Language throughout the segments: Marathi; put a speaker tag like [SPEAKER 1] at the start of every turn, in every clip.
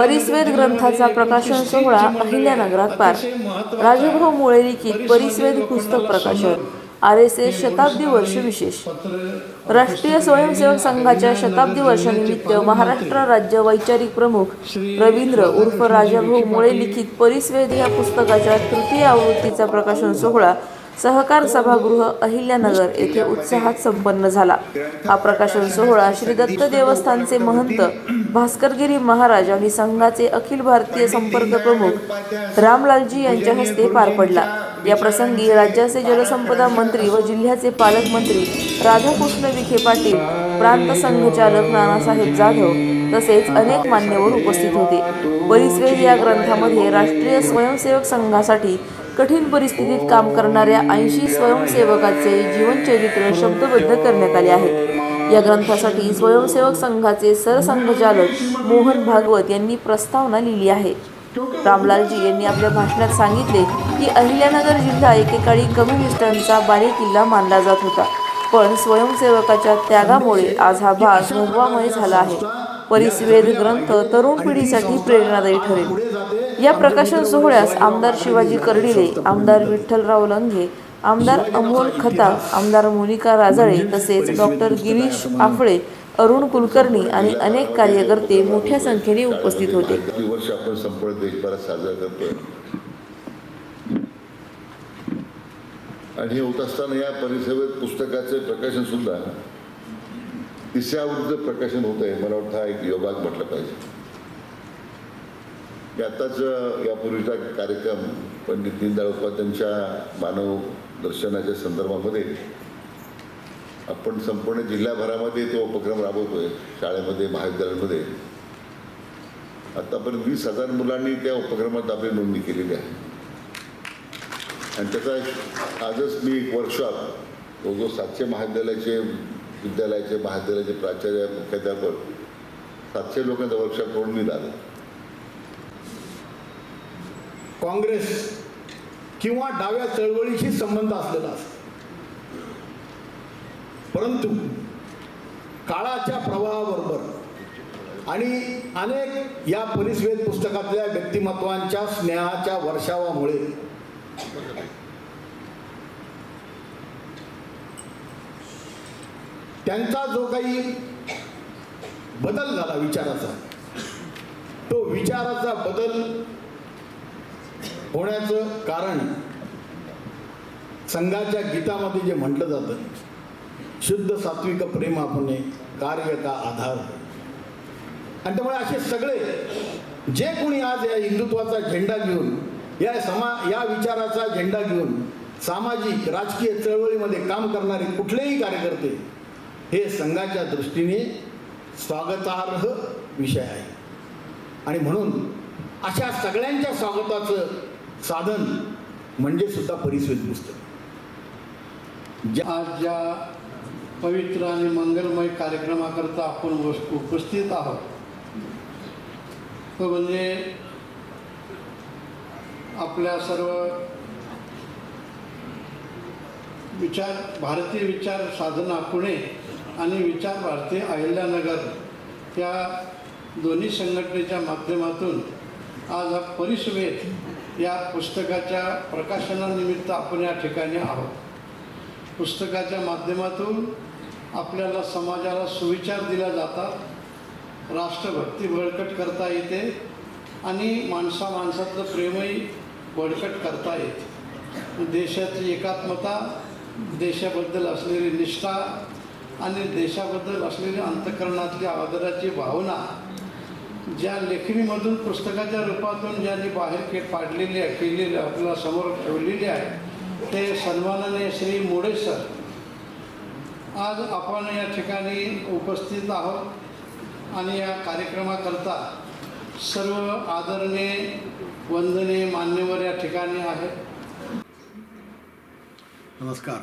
[SPEAKER 1] परिस्वेद ग्रंथाचा प्रकाशन सोहळा अहिल्यानगरात पार. राजभाऊ मुळे लिखित परिस्वेद पुस्तक प्रकाशन. आर एस एस शताब्दी वर्ष विशेष. राष्ट्रीय स्वयंसेवक संघाच्या शताब्दी वर्षानिमित्त महाराष्ट्र राज्य वैचारिक प्रमुख रवींद्र उर्फ राजाभाऊ मुळे लिखित परिस्वेद या पुस्तकाच्या तृतीय आवृत्तीचा प्रकाशन सोहळा सहकार सभागृह अहिल्यानगर येथे उत्साहात संपन्न झाला. हा प्रकाशन सोहळा श्री दत्त देवस्थानचे महंत भास्करगिरी महाराज आणि संघाचे अखिल भारतीय संपर्क प्रमुख रामलालजी यांच्या हस्ते पार पडला. या प्रसंगी राज्याचे जलसंपदा मंत्री व जिल्ह्याचे पालकमंत्री राधाकृष्ण विखे पाटील प्रांत संघचालक नानासाहेब जाधव तसेच अनेक मान्यवर उपस्थित होते. परिस्वेद या ग्रंथामध्ये राष्ट्रीय स्वयंसेवक संघासाठी कठीण परिस्थितीत काम करणाऱ्या ऐंशी स्वयंसेवकाचे जीवनचरित्र शब्दबद्ध करण्यात आले आहे. या ग्रंथासाठी स्वयंसेवक संघाचे सरसंघचालक मोहन भागवत यांनी प्रस्तावना लिहिली आहे. रामलालजी यांनी आपल्या भाषणात सांगितले की अहिल्यानगर जिल्हा एकेकाळी कम्युनिस्टांचा बालेकिल्ला मानला जात होता. पण स्वयंसेवकाच्या त्यागामुळे आज हा भाग भगवामय झाला आहे. परिस्वेद ग्रंथ तरुण पिढीसाठी प्रेरणादायी ठरेल. या प्रकाशन सोहळ्यास आमदार शिवाजी कर्डिले आमदार विठ्ठलराव लंघे आमदार अमोल खता आमदार मोनिका राजळे तसेच डॉक्टर गिरीश आफळे अरुण कुलकर्णी आणि अनेक कार्यकर्ते मोठ्या संख्येने उपस्थित होते.
[SPEAKER 2] वर्ष आपण संपूर्ण देशभरात साजरा करतोय. आणि हे होत असताना या परिसरात पुस्तकाचे प्रकाशन सुद्धा तिसऱ्या प्रकाशन होत आहे मला वाटतं हा एक योगात म्हटलं पाहिजे. मी आत्ताच यापूर्वीचा कार्यक्रम पंडित दीनदयाळ उपाध्यांच्या मानव दर्शनाच्या संदर्भामध्ये आपण संपूर्ण जिल्ह्याभरामध्ये तो उपक्रम राबवतोय शाळेमध्ये महाविद्यालयांमध्ये. आत्तापर्यंत वीस हजार मुलांनी त्या उपक्रमात आपली नोंदणी केलेली आहे. आणि त्याचा आजच मी एक वर्कशॉप जो जो सातशे महाविद्यालयाचे विद्यालयाचे महाविद्यालयाचे प्राचार्य मुख्याध्यापक सातशे लोकांचा वर्कशॉप करून मी आलो
[SPEAKER 3] काँग्रेस किंवा डाव्या चळवळीशी संबंध असलेला असतो. परंतु काळाच्या प्रवाहाबरोबर आणि अनेक या परिस्वेद पुस्तकातल्या व्यक्तिमत्वांच्या स्नेहाच्या वर्षावामुळे त्यांचा जो काही बदल झाला विचाराचा तो विचाराचा बदल होण्याचं कारण संघाच्या गीतामध्ये जे म्हटलं जातं शुद्ध सात्विक प्रेम आपण कार्य का आधार. आणि त्यामुळे असे सगळे जे कोणी आज या हिंदुत्वाचा झेंडा घेऊन या समा या विचाराचा झेंडा घेऊन सामाजिक राजकीय चळवळीमध्ये काम करणारे कुठलेही कार्यकर्ते हे संघाच्या दृष्टीने स्वागतार्ह विषय आहे. आणि म्हणून अशा सगळ्यांच्या स्वागताचं साधन म्हणजे सुद्धा परिस्वेद पुस्तक.
[SPEAKER 4] आज ज्या पवित्र आणि मंगलमय कार्यक्रमाकरता आपण उपस्थित आहोत तो म्हणजे आपल्या सर्व विचार भारतीय विचार साधना पुणे आणि विचार भारती अहिल्यानगर या दोन्ही संघटनेच्या माध्यमातून आज हा परिसवेद या पुस्तकाच्या प्रकाशनानिमित्त आपण या ठिकाणी आहोत. पुस्तकाच्या माध्यमातून आपल्याला समाजाला सुविचार दिला जातात राष्ट्रभक्ती बळकट करता येते आणि माणसा माणसातलं प्रेमही बळकट करता येते. देशाची एकात्मता देशाबद्दल असलेली निष्ठा आणि देशाबद्दल असलेली अंतकरणातली आदराची भावना ज्या लेखणीमधून पुस्तकाच्या रूपातून ज्यांनी बाहेर के पाडलेली आहे केलेली आपल्यासमोर ठेवलेली आहे ते सन्माननीय श्री मोडे सर. आज आपण या ठिकाणी उपस्थित आहोत आणि या कार्यक्रमाकरता सर्व आदरणीय वंदने मान्यवर या ठिकाणी आहेत.
[SPEAKER 3] नमस्कार.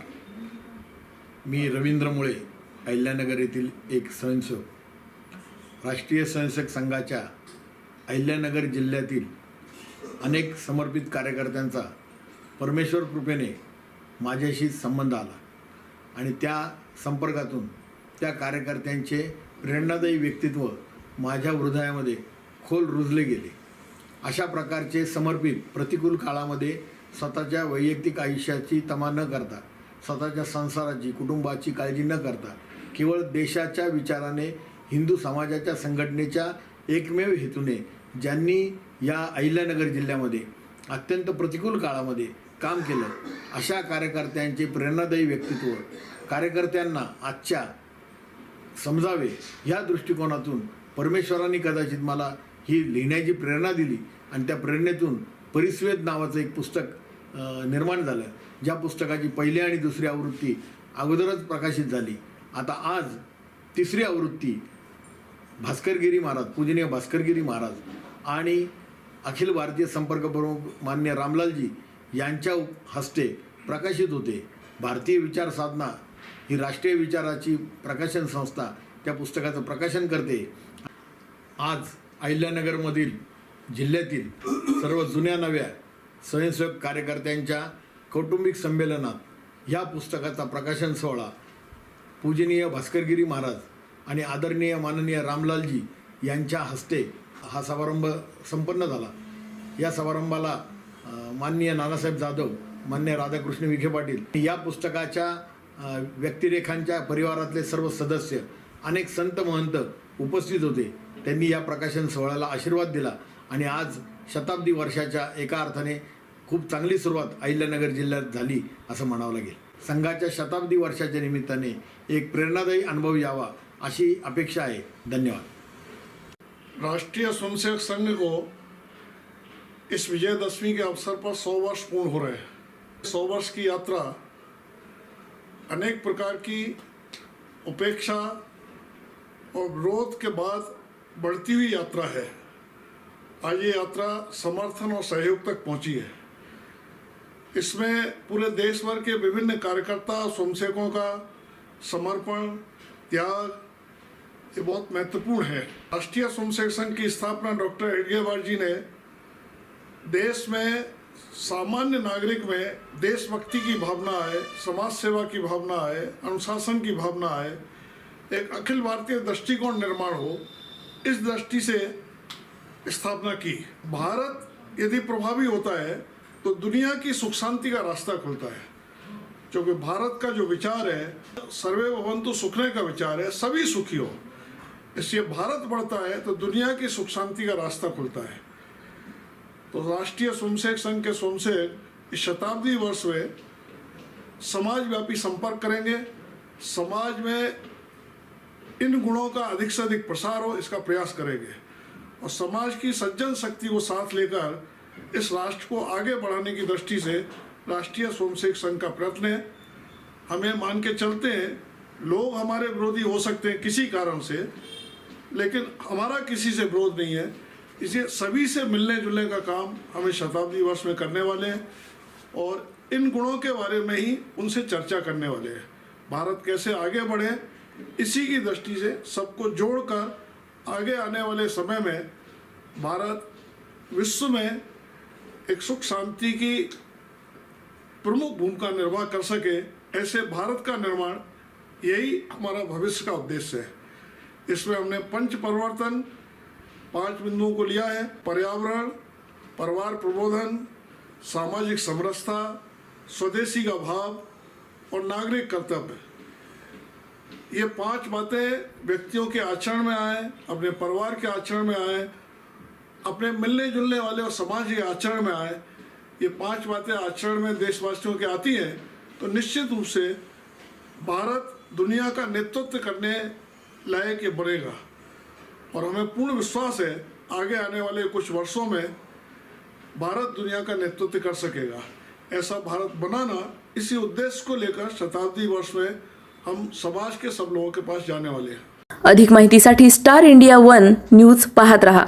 [SPEAKER 3] मी रवींद्र मुळे अहिल्यानगर येथील एक स्वयंसेवक राष्ट्रीय स्वयंसेवक संघाच्या अहिल्यानगर जिल्ह्यातील अनेक समर्पित कार्यकर्त्यांचा परमेश्वर कृपेने माझ्याशी संबंध आला आणि त्या संपर्कातून त्या कार्यकर्त्यांचे प्रेरणादायी व्यक्तित्व माझ्या हृदयामध्ये खोल रुजले गेले. अशा प्रकारचे समर्पित प्रतिकूल काळामध्ये स्वतःच्या वैयक्तिक आयुष्याची तमा न करता स्वतःच्या संसाराची कुटुंबाची काळजी न करता केवळ देशाच्या विचाराने हिंदू समाजाच्या संघटनेच्या एकमेव हेतूने ज्यांनी या अहिल्यानगर जिल्ह्यामध्ये अत्यंत प्रतिकूल काळामध्ये काम केलं अशा कार्यकर्त्यांचे प्रेरणादायी व्यक्तित्व कार्यकर्त्यांना आजच्या समजावे या दृष्टिकोनातून परमेश्वरांनी कदाचित मला ही लिहिण्याची प्रेरणा दिली आणि त्या प्रेरणेतून परिस्वेद नावाचं एक पुस्तक निर्माण झालं. ज्या पुस्तकाची पहिली आणि दुसरी आवृत्ती अगोदरच प्रकाशित झाली. आता आज तिसरी आवृत्ती भास्करगिरी महाराज पूजनीय भास्करगिरी महाराज आणि अखिल भारतीय संपर्क प्रमुख मान्य रामलालजी यांच्या हस्ते प्रकाशित होते. भारतीय विचार साधना ही राष्ट्रीय विचाराची प्रकाशन संस्था त्या पुस्तकाचं प्रकाशन करते. आज अहिल्यानगरमधील जिल्ह्यातील सर्व जुन्या नव्या स्वयंसेवक कार्यकर्त्यांच्या कौटुंबिक संमेलनात या पुस्तकाचा प्रकाशन सोहळा पूजनीय भास्करगिरी महाराज आणि आदरणीय माननीय रामलालजी यांच्या हस्ते हा समारंभ संपन्न झाला. या समारंभाला माननीय नानासाहेब जाधव मान्य राधाकृष्ण विखे पाटील या पुस्तकाच्या व्यक्तिरेखांच्या परिवारातले सर्व सदस्य अनेक संत महंत उपस्थित होते. त्यांनी या प्रकाशन सोहळ्याला आशीर्वाद दिला आणि आज शताब्दी वर्षाच्या एका अर्थाने खूप चांगली सुरुवात अहिल्यानगर जिल्ह्यात झाली असं म्हणावं लागेल. संघाच्या शताब्दी वर्षाच्या निमित्ताने एक प्रेरणादायी अनुभव यावा अशी अपेक्षा आहे. धन्यवाद.
[SPEAKER 5] राष्ट्रीय स्वयंसेवक संघ को इस विजयदशमी के अवसर पर सौ वर्ष पूर्ण हो रहे हैं। सौ वर्ष की यात्रा अनेक प्रकार की उपेक्षा और विरोध के बाद बढ़ती हुई यात्रा है। आज ये यात्रा समर्थन और सहयोग तक पहुँची है। इसमें पूरे देश भर के विभिन्न कार्यकर्ता स्वयंसेवकों का समर्पण त्याग ये बहुत महत्वपूर्ण है। राष्ट्रीय स्वयंसेवक संघ की स्थापना डॉक्टर हेडगेवार जी ने देश में सामान्य नागरिक में देशभक्ति की भावना है समाज सेवा की भावना है अनुशासन की भावना है एक अखिल भारतीय दृष्टिकोण निर्माण हो, इस दृष्टि से स्थापना की। भारत यदि प्रभावी होता है तो दुनिया की सुख शांति का रास्ता खुलता है। क्योंकि भारत का जो विचार है, सर्वे भवंतु सुखने का विचार है, सभी सुखी हो। इसलिए भारत बढ़ता है तो दुनिया की सुख शांति का रास्ता खुलता है। तो राष्ट्रीय स्वयंसेवक संघ के स्वयंसेवक इस शताब्दी वर्ष में समाजव्यापी संपर्क करेंगे। समाज में इन गुणों का अधिक से अधिक प्रसार हो, इसका प्रयास करेंगे। और समाज की सज्जन शक्ति को साथ लेकर इस राष्ट्र को आगे बढ़ाने की दृष्टि से राष्ट्रीय स्वयंसेवक संघ का प्रयत्न है। हमें मान के चलते हैं, लोग हमारे विरोधी हो सकते हैं किसी कारण से, लेकिन हमारा किसी से विरोध नहीं है। इसलिए सभी से मिलने जुलने का काम हमें शताब्दी वर्ष में करने वाले हैं और इन गुणों के बारे में ही उनसे चर्चा करने वाले हैं। भारत कैसे आगे बढ़े, इसी की दृष्टि से सबको जोड़कर आगे आने वाले समय में भारत विश्व में एक सुख शांति की प्रमुख भूमिका निर्वाह कर सके ऐसे भारत का निर्माण यही हमारा भविष्य का उद्देश्य है। इसमें हमने पंच परिवर्तन, पाँच बिंदुओं को लिया है। पर्यावरण, परिवार प्रबोधन, सामाजिक समरसता, स्वदेशी का भाव और नागरिक कर्तव्य। ये पाँच बातें व्यक्तियों के आचरण में आए, अपने परिवार के आचरण में आए, अपने मिलने जुलने वाले और समाज के आचरण में आए। ये पाँच बातें आचरण में देशवासियों के आती हैं तो निश्चित रूप से भारत दुनिया का नेतृत्व करने लायक ये बनेगा और हमें पूर्ण विश्वास है, आगे आने वाले कुछ वर्षों में भारत दुनिया का नेतृत्व कर सकेगा। ऐसा भारत बनाना इसी उद्देश्य को लेकर शताब्दी वर्ष में हम समाज के सब लोगों के पास जाने वाले हैं।
[SPEAKER 1] अधिक माहितीसाठी स्टार इंडिया वन न्यूज़ पाहत रहा।